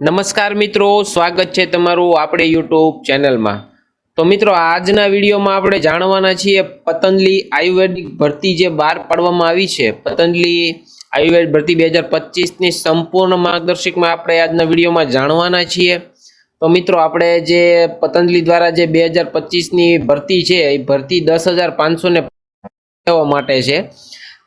નમસ્કાર મિત્રો, સ્વાગત છે તમારું આપણે યુટ્યુબ ચેનલમાં. તો મિત્રો, આજના વિડીયોમાં આપણે જાણવાના છીએ પતંજલિ આયુર્વેદિક ભરતી જે બહાર પાડવામાં આવી છે. પતંજલિ આયુર્વેદ ભરતી બે હજાર પચીસની સંપૂર્ણ માર્ગદર્શિકમાં આપણે આજના વિડીયોમાં જાણવાના છીએ. તો મિત્રો, આપણે જે પતંજલિ દ્વારા જે બે હજાર પચીસની ભરતી છે, એ ભરતી દસ હજાર પાંચસો ને માટે છે.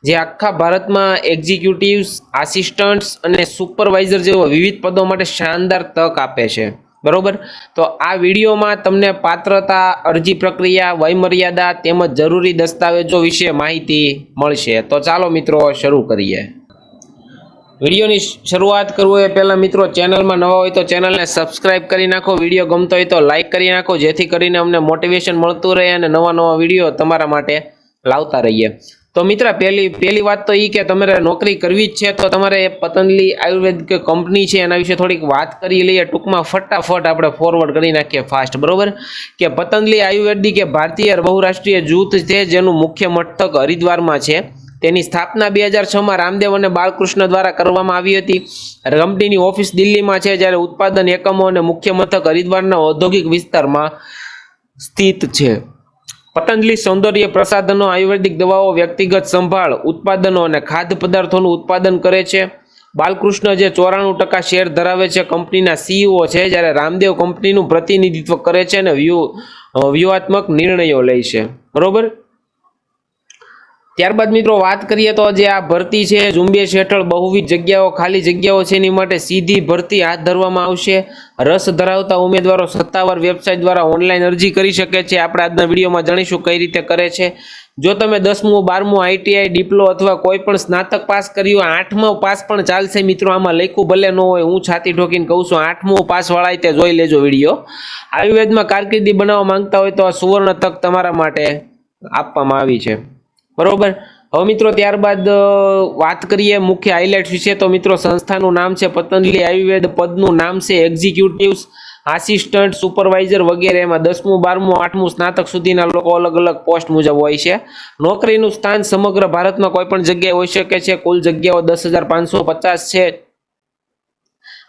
જે આખા ભારતમાં એક્ઝિક્યુટિવ્સ આસિસ્ટન્ટ્સ અને સુપરવાઇઝર જેવા વિવિધ પદો માટે શાનદાર તક આપે છે. બરોબર? તો આ વિડીયોમાં તમને પાત્રતા, અરજી પ્રક્રિયા, વયમર્યાદા તેમજ જરૂરી દસ્તાવેજો વિશે માહિતી મળશે. તો ચાલો મિત્રો, શરૂ કરીએ. વિડીયોની શરૂઆત કરવું એ પહેલાં મિત્રો, ચેનલમાં નવા હોય તો ચેનલને સબસ્ક્રાઇબ કરી નાખો. વીડિયો ગમતો હોય તો લાઇક કરી નાખો. જેથી કરીને અમને મોટિવેશન મળતું રહે અને નવા નવા વીડિયો તમારા માટે લાવતા રહીએ. તો મિત્ર પહેલી પહેલી વાત તો એ કે તમારે નોકરી કરવી જ છે, તો તમારે પતંજલિ આયુર્વેદ કંપની છે, એના વિશે થોડીક વાત કરી લઈએ. ટૂંકમાં ફટાફટ આપણે ફોરવર્ડ કરી નાખીએ ફાસ્ટ બરોબર? કે પતંજલિ આયુર્વેદિક એ ભારતીય બહુરાષ્ટ્રીય જૂથ છે, જેનું મુખ્ય મથક હરિદ્વારમાં છે. તેની સ્થાપના બે હજાર છમાં રામદેવ અને બાળકૃષ્ણ દ્વારા કરવામાં આવી હતી. કંપનીની ઓફિસ દિલ્હીમાં છે, જ્યારે ઉત્પાદન એકમો અને મુખ્ય મથક હરિદ્વારના ઔદ્યોગિક વિસ્તારમાં સ્થિત છે. પતંજલિ સૌંદર્ય પ્રસાધનો આયુર્વેદિક દવાઓ, વ્યક્તિગત સંભાળ, ઉત્પાદનો અને ખાદ્ય પદાર્થોનું ઉત્પાદન કરે છે. બાલકૃષ્ણ જે ચોરાણું ટકા શેર ધરાવે છે, કંપનીના સીઈઓ છે, જ્યારે રામદેવ કંપનીનું પ્રતિનિધિત્વ કરે છે અને વ્યૂહ વ્યૂહાત્મક નિર્ણયો લે છે. બરોબર? ત્યારબાદ મિત્રો વાત કરીએ તો જે આ ભરતી છે, ઝુંબેશ હેઠળ બહુવિધ જગ્યાઓ, ખાલી જગ્યાઓ છે એની માટે સીધી ભરતી હાથ ધરવામાં આવશે. રસ ધરાવતા ઉમેદવારો સત્તાવાર વેબસાઇટ દ્વારા ઓનલાઈન અરજી કરી શકે છે. આપણે આજના વિડીયોમાં જાણીશું કઈ રીતે કરે છે. જો તમે દસમું, બારમું આઈટીઆઈ, ડિપ્લો અથવા કોઈ પણ સ્નાતક પાસ કર્યું આઠમો પાસ પણ ચાલશે. મિત્રો, આમાં લખ્યું ભલે ન હોય, હું છાતી ઠોકીને કહું છું, આઠમો પાસ વાળાએ તે જોઈ લેજો વીડિયો. આયુર્વેદમાં કારકિર્દી બનાવવા માંગતા હોય તો આ સુવર્ણ તક તમારા માટે આપવામાં આવી છે. બરોબર? હવે મિત્રો ત્યારબાદ વાત કરીએ મુખ્ય હાઇલાઇટ્સ વિશે. તો મિત્રો, સંસ્થાનું નામ છે પતંજલિ આયુર્વેદ. પદનું નામ છે એક્ઝિક્યુટિવ્સ આસિસ્ટન્ટ સુપરવાઇઝર વગેરે. એમાં દસમું, બારમું, આઠમું, સ્નાતક સુધીના લોકો અલગ અલગ પોસ્ટ મુજબ હોય છે. નોકરીનું સ્થાન સમગ્ર ભારતમાં કોઈ પણ જગ્યાએ હોઈ શકે છે. કુલ જગ્યાઓ દસ હજાર પાંચસો પચાસ છે.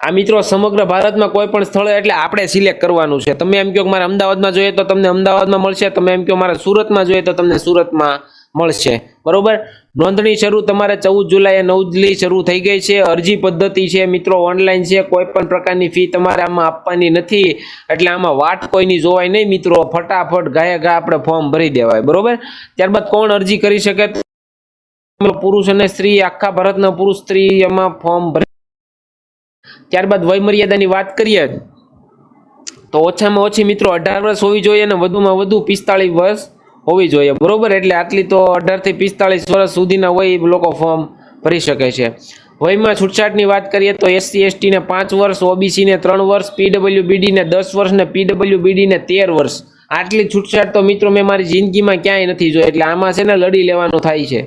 આ મિત્રો, સમગ્ર ભારતમાં કોઈ પણ સ્થળે એટલે આપણે સિલેક્ટ કરવાનું છે. તમે એમ કહો કે મારે અમદાવાદમાં જોઈએ તો તમને અમદાવાદમાં મળશે. તમે એમ કહો મારે સુરતમાં જોઈએ તો તમને સુરતમાં મળશે. બરોબર? નોંધણી શરૂ તમારે ચૌદ જુલાઈએ નવજલી શરૂ થઈ ગઈ છે. અરજી પદ્ધતિ છે મિત્રો, ઓનલાઈન છે. કોઈ પણ પ્રકારની ફી તમારે આમાં આપવાની નથી. એટલે આમાં વાટ કોઈની જોવાય નહીં મિત્રો. ફટાફટ ગાયે ગા આપણે ફોર્મ ભરી દેવાય. બરોબર? ત્યારબાદ કોણ અરજી કરી શકે? પુરુષ અને સ્ત્રી, આખા ભારતના પુરુષ સ્ત્રી એમાં ફોર્મ ભરી ત્યારબાદ વયમર્યાદાની વાત કરીએ. તો ઓછામાં ઓછી મિત્રો અઢાર વર્ષ હોવી જોઈએ અને વધુમાં વધુ પિસ્તાળીસ વર્ષ હોવી જોઈએ. બરોબર? એટલે આટલી તો અઢારથી પિસ્તાળીસ વર્ષ સુધીના વય લોકો ફોર્મ ભરી શકે છે. વયમાં છૂટછાટની વાત કરીએ તો એસસી એસટીને પાંચ વર્ષ ઓબીસીને ત્રણ વર્ષ પીડબ્લ્યુબીડીને દસ વર્ષ ને પીડબ્લ્યુબીડીને તેર વર્ષ. આટલી છૂટછાટ તો મિત્રો મેં મારી જિંદગીમાં ક્યાંય નથી જોઈ. એટલે આમાં છે ને લડી લેવાનું થાય છે.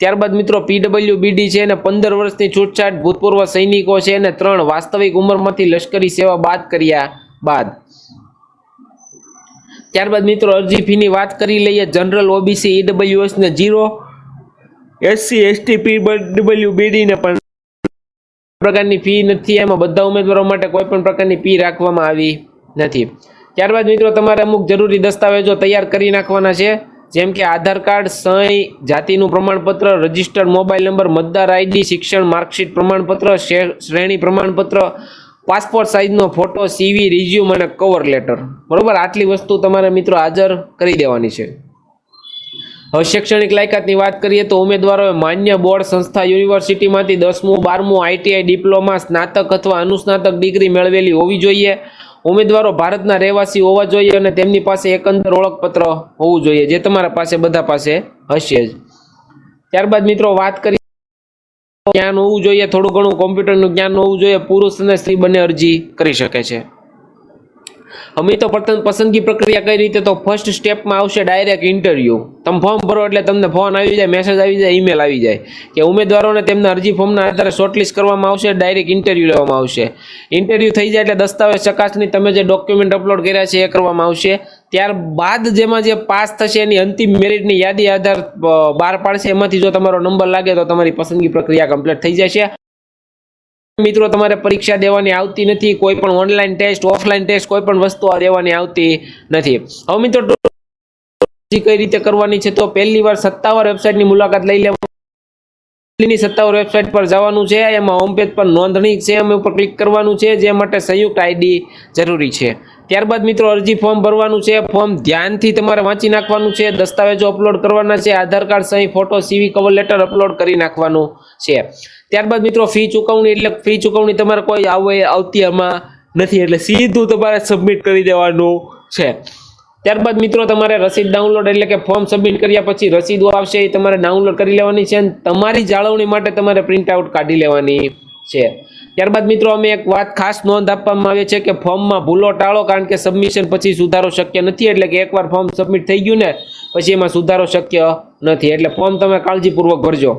ત્યારબાદ મિત્રો પીડબ્લ્યુબીડી છે અને પંદર વર્ષની છૂટછાટ, ભૂતપૂર્વ સૈનિકો છે અને ત્રણ વાસ્તવિક ઉંમરમાંથી લશ્કરી સેવા બાદ કર્યા બાદ. ત્યારબાદ મિત્રો અરજી ફીની વાત કરી લઈએ. જનરલ ઓબીસી ઈડબ્લ્યુએસ ને zero SC ST PW BD ને પણ પ્રકારની ફી નથી. એમાં બધા ઉમેદવારો માટે કોઈ પણ પ્રકારની ફી રાખવામાં આવી નથી. ત્યારબાદ મિત્રો તમારે અમુક જરૂરી દસ્તાવેજો તૈયાર કરી નાખવાના છે. જેમ કે આધાર કાર્ડ, સહી, જાતિનું પ્રમાણપત્ર રજિસ્ટર્ડ મોબાઈલ નંબર, મતદાર આઈડી, શિક્ષણ, માર્કશીટ પ્રમાણપત્ર શ્રેણી પ્રમાણપત્ર પાસપોર્ટ સાઇઝનો ફોટો સીવી રિઝ્યુમ અને કવર લેટર બરાબર? આટલી વસ્તુ તમારે મિત્રો હાજર કરી દેવાની છે. હવે શૈક્ષણિક લાયકાતની વાત કરીએ તો ઉમેદવારોએ માન્ય બોર્ડ સંસ્થા યુનિવર્સિટીમાંથી દસમું, બારમું આઈટીઆઈ ડિપ્લોમા, સ્નાતક અથવા અનુસ્નાતક ડિગ્રી મેળવેલી હોવી જોઈએ. ઉમેદવારો ભારતના રહેવાસી હોવા જોઈએ અને તેમની પાસે એકંદર ઓળખપત્ર હોવું જોઈએ, જે તમારા પાસે, બધા પાસે હશે જ. ત્યારબાદ મિત્રો વાત કરીએ જ્ઞાન હોવું જોઈએ, થોડું ઘણું કોમ્પ્યુટરનું જ્ઞાન હોવું જોઈએ પુરુષ અને સ્ત્રી બંને અરજી કરી શકે છે. અમે તો પસંદગી પ્રક્રિયા કઈ રીતે તો ફર્સ્ટ સ્ટેપમાં આવશે ડાયરેક્ટ ઇન્ટરવ્યૂ તમે ફોર્મ ભરો એટલે તમને ફોન આવી જાય મેસેજ આવી જાય ઈમેલ આવી જાય. કે ઉમેદવારોને તેમના અરજી ફોર્મના આધારે શોર્ટલિસ્ટ કરવામાં આવશે ડાયરેક્ટ ઇન્ટરવ્યૂ લેવામાં આવશે. ઇન્ટરવ્યૂ થઈ જાય એટલે દસ્તાવેજ ચકાસણી, તમે જે ડોક્યુમેન્ટ અપલોડ કર્યા છે, એ કરવામાં આવશે. ત્યારબાદ જેમાં જે પાસ થશે એની અંતિમ મેરિટની યાદી આધાર બહાર પાડશે. એમાંથી જો તમારો નંબર લાગે તો તમારી પસંદગી પ્રક્રિયા કમ્પ્લીટ થઈ જશે. મિત્રો, તમારે પરીક્ષા દેવાની આવતી નથી. કોઈ પણ ઓનલાઈન ટેસ્ટ, ઓફલાઈન ટેસ્ટ, કોઈ પણ વસ્તુ દેવાની આવતી નથી. હવે મિત્રો કઈ રીતે કરવાની છે તો પહેલી વાર સત્તાવાર વેબસાઇટની મુલાકાત લઈ લેવાની સત્તાવાર વેબસાઇટ પર જવાનું છે. એમાં હોમ પેજ પર નોંધણી છે. એમ ઉપર ક્લિક કરવાનું છે. જે માટે સંયુક્ત આઈડી જરૂરી છે. ત્યારબાદ મિત્રો અરજી ફોર્મ ભરવાનું છે. ફોર્મ ધ્યાનથી તમારે વાંચી નાખવાનું છે. દસ્તાવેજો અપલોડ કરવાના છે. આધાર કાર્ડ સહી photo CV cover letter upload કરી નાખવાનું છે. ત્યારબાદ મિત્રો ફી ચૂકવણી, એટલે ફી ચૂકવણી તમારે કોઈ આવે, આવતી આમાં નથી. એટલે સીધું તમારે સબમિટ કરી દેવાનું છે. ત્યારબાદ મિત્રો તમારે રસીદ ડાઉનલોડ એટલે કે ફોર્મ સબમિટ કર્યા પછી રસીદો આવશે એ તમારે ડાઉનલોડ કરી લેવાની છે અને તમારી જાળવણી માટે તમારે પ્રિન્ટ આઉટ કાઢી લેવાની છે. ત્યારબાદ મિત્રો અમે એક વાત ખાસ નોંધ આપવામાં આવે છે કે ફોર્મમાં ભૂલો ટાળો કારણ કે સબમિશન પછી સુધારો શક્ય નથી એટલે કે એકવાર ફોર્મ સબમિટ થઈ ગયું ને પછી એમાં સુધારો શક્ય નથી. એટલે ફોર્મ તમે કાળજીપૂર્વક ભરજો.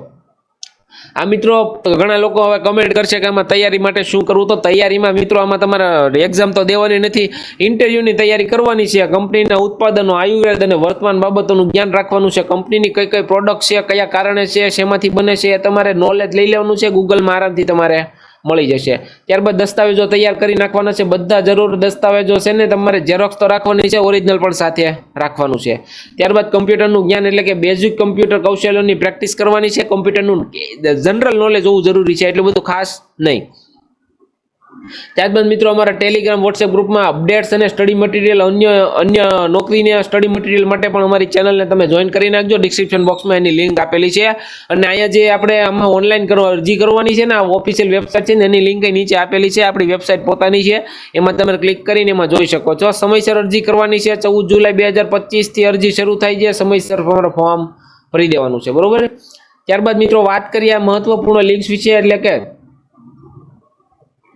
આ મિત્રો ઘણા લોકો હવે કમેન્ટ કરશે કે આમાં તૈયારી માટે શું કરવું? તો તૈયારીમાં મિત્રો આમાં તમારે એક્ઝામ તો દેવાની નથી. ઇન્ટરવ્યૂની તૈયારી કરવાની છે. કંપનીના ઉત્પાદનો આયુર્વેદ અને વર્તમાન બાબતોનું જ્ઞાન રાખવાનું છે. કંપનીની કઈ કઈ પ્રોડક્ટ છે, કયા કારણે છે, શેમાંથી બને છે, એ તમારે નોલેજ લઈ લેવાનું છે ગૂગલમાં આરામથી તમારે. મળી જશે. ત્યારબાદ દસ્તાવેજો તૈયાર કરી નાખવાના છે. બધા જરૂર દસ્તાવેજો છે ને તમારે ઝેરોક્સ તો રાખવાની છે ઓરિજિનલ પણ સાથે રાખવાનું છે. ત્યારબાદ કમ્પ્યુટરનું જ્ઞાન એટલે કે બેઝિક કમ્પ્યુટર કૌશલ્યોની પ્રેક્ટિસ કરવાની છે. કમ્પ્યુટરનું જનરલ નોલેજ હોવું જરૂરી છે, એટલું બધું ખાસ નહીં. ત્યારબાદ મિત્રો અમારા ટેલિગ્રામ વોટ્સએપ ગ્રુપમાં અપડેટ્સ અને સ્ટડી મટીરિયલ અન્ય અન્ય નોકરીના સ્ટડી મટીરિયલ માટે પણ અમારી ચેનલને તમે જોઈન કરી નાખજો. ડિસ્ક્રિપ્શન બોક્સમાં એની લિંક આપેલી છે. અને અહીંયા જે આપણે આમાં ઓનલાઈન કરવા, અરજી કરવાની છે ને, આ ઓફિશિયલ વેબસાઇટ છે ને, એની લિંક નીચે આપેલી છે. આપણી વેબસાઇટ પોતાની છે. એમાં તમે ક્લિક કરીને એમાં જોઈ શકો છો. સમયસર અરજી કરવાની છે. ચૌદ જુલાઈ બે હજાર પચીસથી અરજી શરૂ થાય છે. સમયસર ફોર્મ ભરી દેવાનું છે. બરોબર? ત્યારબાદ મિત્રો વાત કરીએ મહત્વપૂર્ણ લિંક્સ વિશે, એટલે કે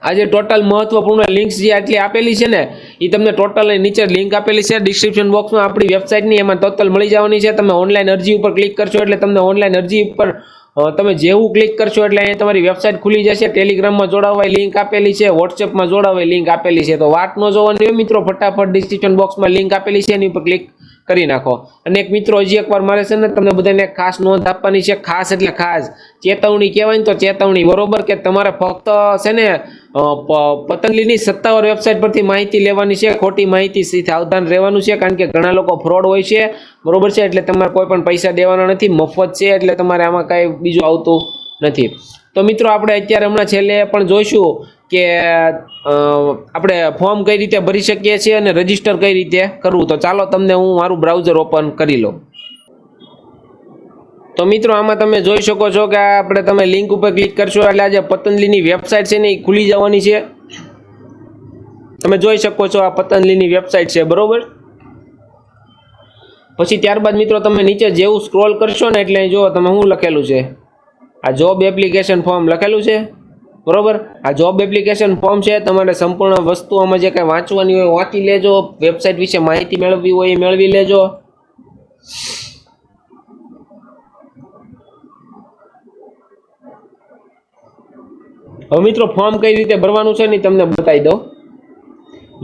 આજે ટોટલ મહત્વપૂર્ણ લિંક્સ જે આટલી આપેલી છે ને એ તમને ટોટલ નીચે લિંક આપેલી છે. ડિસ્ક્રિપ્શન બોક્સમાં આપણી વેબસાઇટની એમાં ટોટલ મળી જવાની છે. તમે ઓનલાઈન અરજી ઉપર ક્લિક કરશો એટલે તમને ઓનલાઈન અરજી ઉપર તમે જેવું ક્લિક કરશો એટલે અહીંયા તમારી વેબસાઇટ ખુલી જશે. ટેલિગ્રામમાં જોડાવાય લિંક આપેલી છે. વોટ્સએપમાં જોડાવાય લિંક આપેલી છે. તો વાત ન જોવાની હોય મિત્રો, ફટાફટ ડિસ્ક્રિપ્શન બોક્સમાં લિંક આપેલી છે. એની ઉપર ક્લિક કરી નાખો. અને એક મિત્રો હજી એકવાર મારે છે ને, તમને બધાને ખાસ નોંધ આપવાની છે. ખાસ એટલે ખાસ. ચેતવણી કહેવાય ને તો ચેતવણી. બરોબર કે તમારે ફક્ત છે ને અ, પ- પતંજલિની સત્તાવાર વેબસાઇટ પરથી માહિતી લેવાની છે ખોટી માહિતી થી સાવધાન રહેવાનું છે કારણ કે ઘણા લોકો ફ્રોડ હોય છે. બરોબર છે? એટલે તમારે કોઈ પણ પૈસા દેવાના નથી મફત છે એટલે તમારે આમાં કાંઈ બીજું આવતું નથી. તો મિત્રો આપણે અત્યારે હમણાં છેલ્લે પણ જોઈશું કે આપણે ફોર્મ કઈ રીતે ભરી શકીએ છીએ અને રજિસ્ટર કઈ રીતે કરવું. તો ચાલો તમને હું મારું બ્રાઉઝર ઓપન કરી લઉં. તો મિત્રો, આમાં તમે જોઈ શકો છો કે આપણે તમે લિંક ઉપર ક્લિક કરશો, એટલે આજે પતંજલિની વેબસાઇટ છે ને એ ખુલી જવાની છે. તમે જોઈ શકો છો આ પતંજલિની વેબસાઇટ છે, બરોબર? પછી ત્યારબાદ મિત્રો, તમે નીચે જેવું સ્ક્રોલ કરશો ને એટલે જો તમે શું લખેલું છે? આ જોબ એપ્લિકેશન ફોર્મ લખેલું છે, બરોબર? આ જોબ એપ્લિકેશન ફોર્મ છે, તમારે સંપૂર્ણ વસ્તુ આમાં જે કાંઈ વાંચવાની હોય વાંચી લેજો વેબસાઇટ વિશે માહિતી મેળવવી હોય એ મેળવી લેજો. હવે મિત્રો ફોર્મ કઈ રીતે ભરવાનું છે ને તમને બતાવી દઉં.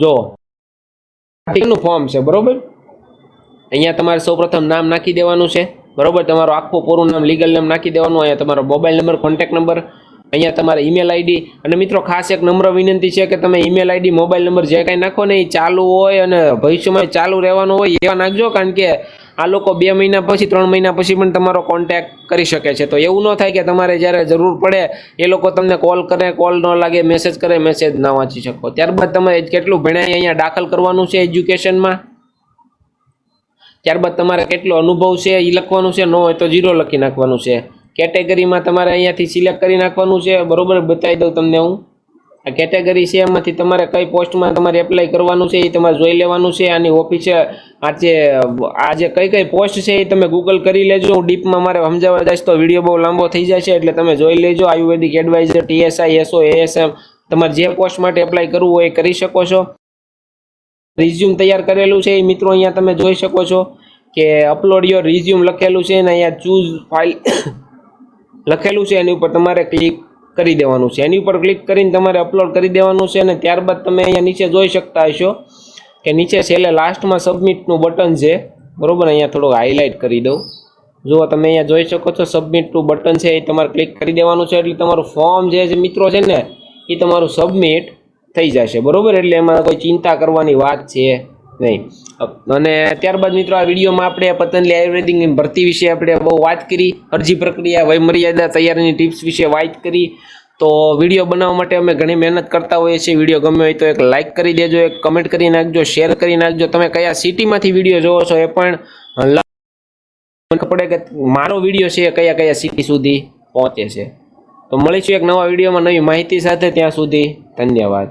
જો નું ફોર્મ છે, બરોબર? અહીંયા તમારે સૌપ્રથમ નામ નાખી દેવાનું છે, બરોબર? તમારું આખું પૂરું નામ લીગલ નામ નાખી દેવાનું, અહીંયા તમારો મોબાઈલ નંબર કોન્ટેક્ટ નંબર અહીંયા તમારે ઈમેલ આઈડી અને મિત્રો, ખાસ એક નમ્ર વિનંતી છે કે તમે ઈમેલ આઈડી મોબાઈલ નંબર જે કાંઈ નાખો ને એ ચાલુ હોય અને ભવિષ્યમાં ચાલુ રહેવાનું હોય એવા નાખજો, કારણ કે આ લોકો બે મહિના પછી, ત્રણ મહિના પછી પણ તમારો કોન્ટેક્ટ કરી શકે છે. તો એવું ન થાય કે તમારે જ્યારે જરૂર પડે, એ લોકો તમને કોલ કરે કોલ ન લાગે મેસેજ કરે મેસેજ ના વાંચી શકો. ત્યારબાદ તમે કેટલું ભણાઈ અહીંયા દાખલ કરવાનું છે એજ્યુકેશનમાં ત્યારબાદ તમારે કેટલો અનુભવ છે એ લખવાનું છે, ન હોય તો જીરો લખી નાખવાનું છે. કેટેગરીમાં તમારે અહીંયાથી સિલેક્ટ કરી નાખવાનું છે. બરોબર? બતાવી દઉં તમને હું. આ કેટેગરી છે, એમાંથી તમારે કઈ પોસ્ટમાં તમારે એપ્લાય કરવાનું છે, એ તમારે જોઈ લેવાનું છે, આની ઓફિસે આ જે આ જે કઈ કઈ પોસ્ટ છે, એ તમે ગૂગલ કરી લેજો. હું ડીપમાં મારે સમજાવવા જઈશ તો વીડિયો બહુ લાંબો થઈ જાય છે, એટલે તમે જોઈ લેજો. આયુર્વેદિક એડવાઇઝર ટીએસઆઈ એસઓ એએસએમ તમારે જે પોસ્ટ માટે એપ્લાય કરવું હોય એ કરી શકો છો. રિઝ્યુમ તૈયાર કરેલું છે, એ મિત્રો અહીંયા તમે જોઈ શકો છો કે અપલોડ યોર રિઝ્યુમ લખેલું છે, અને અહીંયા ચૂઝ ફાઇલ લખેલું છે, એની ઉપર તમારે ક્લિક કરી દેવાનું છે. એની ઉપર ક્લિક કરીને તમારે અપલોડ કરી દેવાનું છે અને ત્યારબાદ તમે અહીંયા નીચે જોઈ શકતા હશો કે નીચે છેલ્લે લાસ્ટમાં સબમિટનું બટન છે. બરોબર? અહીંયા થોડુંક હાઇલાઇટ કરી દઉં. જુઓ, તમે અહીંયા જોઈ શકો છો સબમિટનું બટન છે, એ તમારે ક્લિક કરી દેવાનું છે. એટલે તમારું ફોર્મ જે મિત્રો છે ને, એ તમારું સબમિટ થઈ જશે. બરોબર? એટલે એમાં કોઈ ચિંતા કરવાની વાત છે. નહીં. અને ત્યારબાદ મિત્રો આ વિડીયોમાં આપણે પતંજલિ આયુર્વેદિકની ભરતી વિશે આપણે બહુ વાત કરી, અરજી પ્રક્રિયા, વયમર્યાદા તૈયારીની ટિપ્સ વિશે વાત કરી. તો વીડિયો બનાવવા માટે અમે ઘણી મહેનત કરતા હોઈએ છીએ. વીડિયો ગમ્યો હોય તો એક લાઇક કરી દેજો, એક કમેન્ટ કરી નાખજો શેર કરી નાખજો. તમે કયા સિટીમાંથી વીડિયો જોવો છો એ પણ પડે કે મારો વીડિયો છે એ કયા કયા સિટી સુધી પહોંચે છે. તો મળીશું એક નવા વિડીયોમાં નવી માહિતી સાથે. ત્યાં સુધી ધન્યવાદ.